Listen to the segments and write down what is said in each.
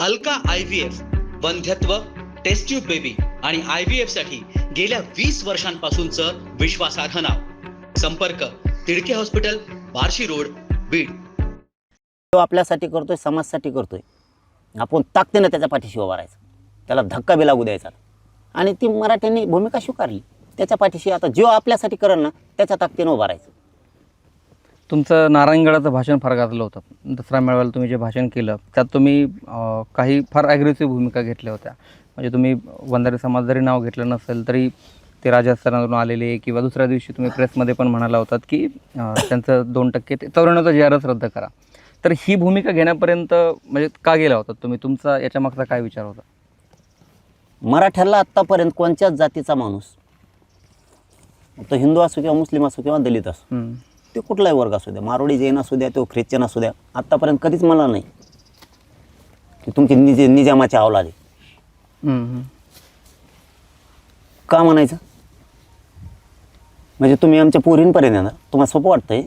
Alka I V F वंध्यत्व test tube baby आणि I V एफसाठी गेल्या वीस वर्षांपासूनचं विश्वासार्ह नाव. संपर्क तिडके हॉस्पिटल बार्शी रोड बीड. तो आपल्यासाठी करतोय समाजासाठी करतोय. आपण ताकदीनं त्याच्या पाठीशी उभा राहायचा. त्याला धक्का बी लागू द्यायचा. आणि ती मराठ्यांनी भूमिका स्वीकारली. त्याच्या पाठीशी आता जो आपल्यासाठी करेल ना त्याच्या ताकदीनं उभा राहायचं. तुमचं नारायणगडाचं भाषण फार गाजलं होतं. दसरा मेळाव्याला तुम्ही जे भाषण केलं त्यात तुम्ही काही फार ॲग्रेसिव्ह भूमिका घेतल्या होत्या. म्हणजे तुम्ही वंजारी समाज जरी नाव घेतलं नसेल तरी ते राजस्थानातून आलेले किंवा दुसऱ्या दिवशी तुम्ही प्रेसमध्ये पण म्हणाला होतात की त्यांचं दोन टक्के ते चौऱ्याण्णवचा जी आरच रद्द करा. तर ही भूमिका घेण्यापर्यंत म्हणजे का गेला होता? तुम्ही तुमचा याच्या मागचा काय विचार होता? मराठ्याला आत्तापर्यंत कोणत्याच जातीचा माणूस तो हिंदू असो किंवा मुस्लिम असो किंवा दलित असो. ते कुठलाही वर्ग असू द्या. मारोडी जैन असू द्या तो ख्रिश्चन असू द्या. आत्तापर्यंत कधीच मला नाही. की तुमची निज निजामाची हम्म. का म्हणायचं? म्हणजे तुम्ही आमच्या पोरींपर्यंत येणार. तुम्हाला सोपं वाटतंय.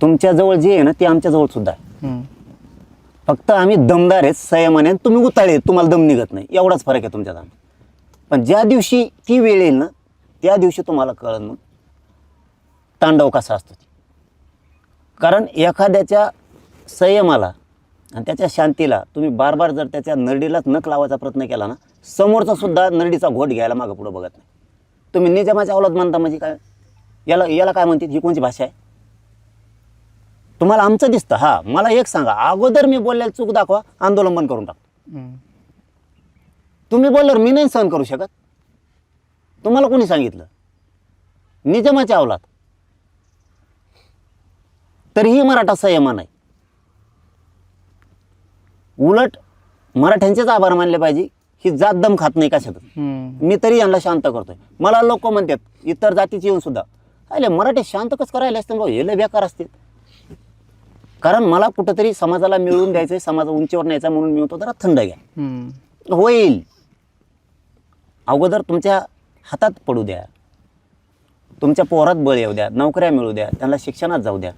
तुमच्याजवळ जे आहे ना ते आमच्याजवळ सुद्धा आहे. फक्त आम्ही दमदार आहेत संयमाने तुम्ही उताळे तुम्हाला दम निघत नाही. एवढाच फरक आहे तुमच्यात आमच्यात. पण ज्या दिवशी ती वेळ येईल ना त्या दिवशी तुम्हाला कळलं मग. तांडव कसा असतो. कारण एखाद्याच्या संयमाला आणि त्याच्या शांतीला तुम्ही बार बार जर त्याच्या नरडीलाच नख लावायचा प्रयत्न केला ना समोरचा सुद्धा नरडीचा घोट घ्यायला मागं पुढं बघत नाही. तुम्ही निजामाच्या अवलाद म्हणता म्हणजे काय? याला याला काय म्हणतात? ही कोणची भाषा आहे? तुम्हाला आमचं दिसतं. हा मला एक सांगा. अगोदर मी बोललेलं चूक दाखवा आंदोलन बंद करून टाकतो. तुम्ही बोलल्यावर मी नाही सहन करू शकत. तुम्हाला कोणी सांगितलं? निजामाच्या अवलात तरीही मराठा संयमा नाही उलट मराठ्यांचेच आभार मानले पाहिजे ही जात दम खात नाही हम्म. मी तरी यांना शांत करतोय. मला लोक म्हणतात इतर जातीचे येऊन सुद्धा. अरे मराठी शांत कसं करायला असतं भाऊ? हे लय बेकार असतील. कारण मला कुठंतरी समाजाला मिळवून द्यायचं समाज उंचीवर न्यायचा म्हणून मी म्हणतो जरा थंड घ्या. होईल. अगोदर तुमच्या हातात पडू द्या. तुमच्या पोरात बळ येऊ द्या नोकऱ्या मिळू द्या त्यांना शिक्षणात जाऊ द्या.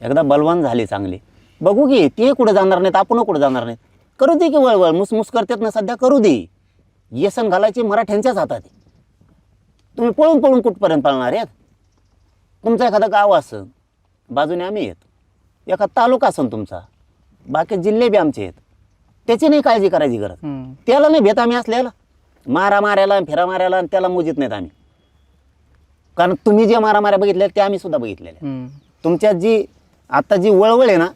एकदा बलवान झाले चांगले. बघू की ते कुठं जाणार नाहीत आपण कुठं जाणार नाहीत. करू दे की वळवळ मुसमुस करतात ना सध्या करू दे. येसन घालायची मराठ्यांच्याच हातात तुम्ही पळून पळून कुठपर्यंत पाळणार आहेत? तुमचं एखादं गाव असन बाजूने आम्ही येत. एखादा तालुका असन तुमचा बाकी जिल्हे बी आमचे आहेत. त्याची नाही काळजी करायची गरज. त्याला नाही भेट आम्ही असल्याला. मारा मारायला फेरा मारायला आणि त्याला मोजित नाहीत आम्ही. कारण तुम्ही जे मारा माऱ्या बघितल्या ते आम्ही सुद्धा बघितलेले. तुमच्यात जी आता जी वळवळ आहे ना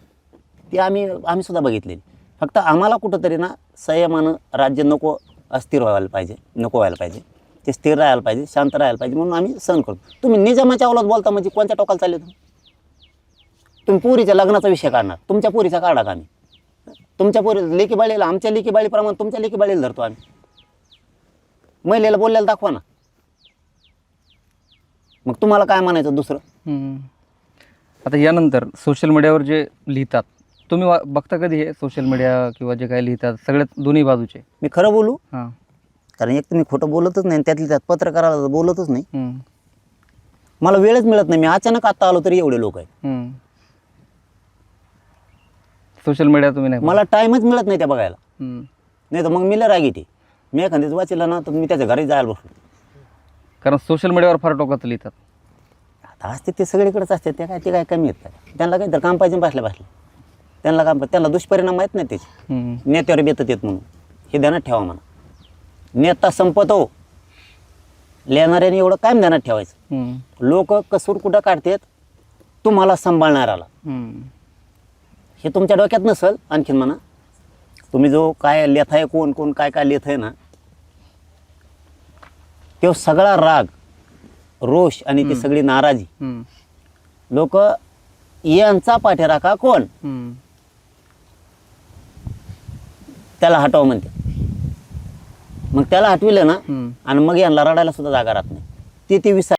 ती आम्ही आम्ही सुद्धा बघितलेली. फक्त आम्हाला कुठंतरी ना संयमानं राज्य नको अस्थिर व्हायला पाहिजे नको व्हायला पाहिजे. ते स्थिर राहायला पाहिजे शांत राहायला पाहिजे म्हणून आम्ही सहन करतो. तुम्ही निजामाच्या अवलात बोलता म्हणजे कोणत्या टोकाला चालले तुम्ही? तुम्ही पुरीच्या लग्नाचा विषय काढणार. तुमच्या पुरीचा काढा का आम्ही? तुमच्या पोरी लेकी बाळीला आमच्या लेकी बाळीप्रमाणे तुमच्या लेकी बाळीला धरतो आम्ही. महिलेला बोललेलं दाखवा ना. मग तुम्हाला काय म्हणायचं दुसरं? आता यानंतर सोशल मीडियावर जे लिहितात तुम्ही वा- बघता कधी हे सोशल मीडिया किंवा जे काही लिहितात सगळ्यात दोन्ही बाजूचे? मी खरं बोलू? हां. कारण एक तर मी खोटं बोलतच नाही आणि त्यातली त्यात पत्रकाराला तर बोलतच नाही. हम्म. मला वेळच मिळत नाही. मी अचानक आता आलो तरी एवढे लोक आहेत. हम्म. सोशल मीडिया तुम्ही नाही मला टाईमच मिळत नाही त्या बघायला. हम्म. नाही तर मग मी लय राग येते मी एखाद्याच वाचलं ना तर मी त्याच्या घरी जायला बसलो. कारण सोशल मीडियावर फार टोकाचं लिहितात. असते ते सगळीकडेच असते ते काय ते काय कमी काय त्यांना काय तर काम पाहिजे बसल्या बसल्या. त्यांना काम त्यांना दुष्परिणाम माहीत नाही त्याचे. नेत्यावर बेतत येत म्हणून. हे ध्यानात ठेवा म्हणा. नेता संपतो लिहिणाऱ्याने एवढं कायम ध्यानात ठेवायचं. लोक कसूर कुठं काढतात? तुम्हाला हम्म. हे तुमच्या डोक्यात नसल आणखीन म्हणा. तुम्ही जो काय लेथाय कोण कोण काय काय लेथाय ना तो सगळा राग रोष आणि ती सगळी नाराजी. लोक यांचा पाठीराखा कोण हम्म. त्याला हटवा म्हणते मग त्याला हटविलं ना. आणि मग यांना रडायला सुद्धा जागा राहत नाही ती ती विसर